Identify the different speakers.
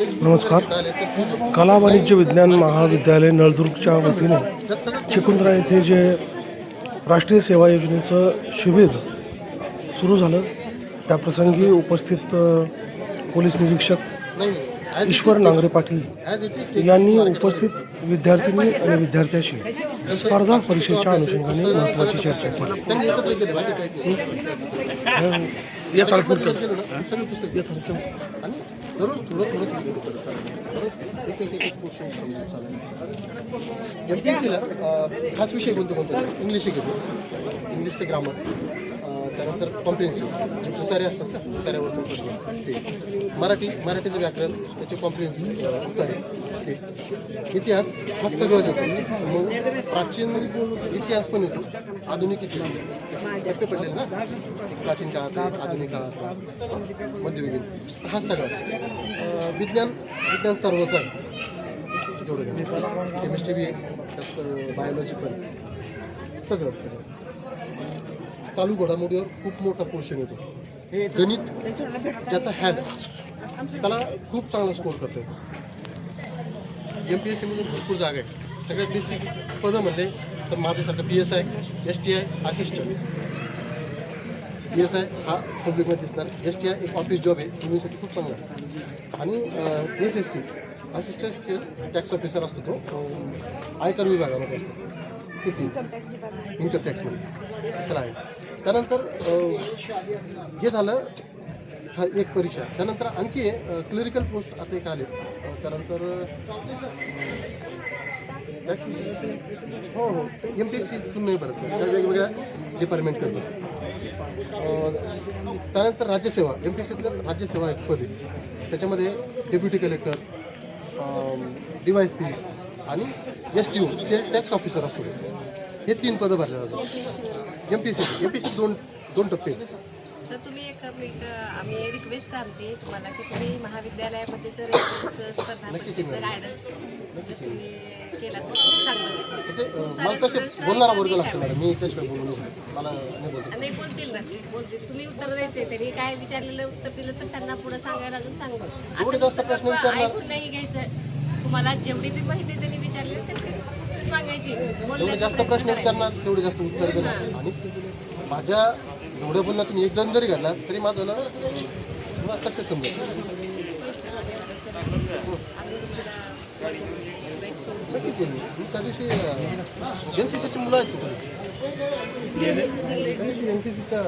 Speaker 1: नमस्कार. कला वाणिज्य विज्ञान महाविद्यालय नळदुर्गच्या वतीने चिकुंद्रा येथे जे राष्ट्रीय सेवा योजनेचं शिबिर सुरू झालं. त्याप्रसंगी उपस्थित पोलीस निरीक्षक ईश्वर नांगरे पाटील यांनी उपस्थित विद्यार्थिनी आणि विद्यार्थ्याशी स्पर्धा परीक्षेच्या अनुषंगाने महत्त्वाची चर्चा केली. या
Speaker 2: आणि दररोज थोडं थोडं थोडं करत चाललं. एक एक एक क्वेश्चन समजून चाललं एम पी एस सीला खास विषय कोणते कोणते? इंग्लिश एक येतो इंग्लिशचे ग्रामर त्यानंतर कॉम्प्रिहेन्सिव्ह जे उतारे असतात ना उतार्यावरतून प्रश्न. ते. मराठी मराठीचं व्याकरण त्याचे कॉम्प्रिहेन्सिव्ह उतारे. ते. इतिहास हा सगळं येतो मग प्राचीन इतिहास पण येतो. आधुनिक इतिहास. त्याचे पडलेलं ना? प्राचीन काळात आधुनिक काळात मध्ययुगीन. हा सगळा. विज्ञान विज्ञान सर्वच आहे. जेवढं घेणं केमिस्ट्री बी आहे. त्यात बायोलॉजी पण. सगळं सगळं. चालू घडामोडीवर खूप मोठा पोर्शन येतो. गणित ज्याचा हॅड त्याला खूप चांगला स्कोर करतो एम पी एस सीमधून भरपूर जागा आहे. सगळ्यात बेसिक पदं म्हणले तर माझ्यासारखं P S I S T I assistant P S I हा पब्लिकमध्ये दिसणार. एस टी आय एक ऑफिस जॉब आहे. तुम्हीसाठी खूप चांगला आहे. आणि S S T assistant tax officer असतो तो. आयकर विभागामध्ये असतो. किती? इन्कम टॅक्समध्ये त्याला आहे. त्यानंतर हे झालं हा एक परीक्षा. त्यानंतर आणखी क्लिरिकल पोस्ट आता एक आले. त्यानंतर टॅक्स हो हो एम पी एस सीतून नाही भरत. त्या वेगवेगळ्या डिपार्टमेंट करतात. त्यानंतर राज्यसेवा एम पी एस सीतलंच राज्यसेवा एक पद त्याच्यामध्ये deputy collector D Y S P आणि S T U sale tax officer असतो. हे तीन पदं भरले जातात. M P C M P C दोन दोन टप्पे.
Speaker 3: सर तुम्ही एक आम्ही रिक्वेस्ट आमची तुम्हाला की तुम्ही महाविद्यालयामध्ये जर स्पर्धा परीक्षेचं गायडन्स तुम्ही केला तर खूप चांगलं
Speaker 2: बोलणारा वर्ग लागतो मी बोलू नाही. मला
Speaker 3: बोलतील ना. बोलतील. तुम्ही उत्तर द्यायचे त्यांनी काय विचारलेलं उत्तर दिलं तर त्यांना पुढे सांगायला अजून चांगलं ऐकून नाही घ्यायचं. तुम्हाला जेवढी बी माहिती त्यांनी सांगायची.
Speaker 2: जेवढे जास्त प्रश्न. विचारणार तेवढे जास्त उत्तर देणार. आणि माझ्या एवढ्या बोलण्यात तुम्ही एक जण जरी घडला तरी माझं ना मला सक्सेस समजेल. नक्कीच येईल मी. त्या दिवशी एन सी सीची मुलं आहेत एन सी सीच्या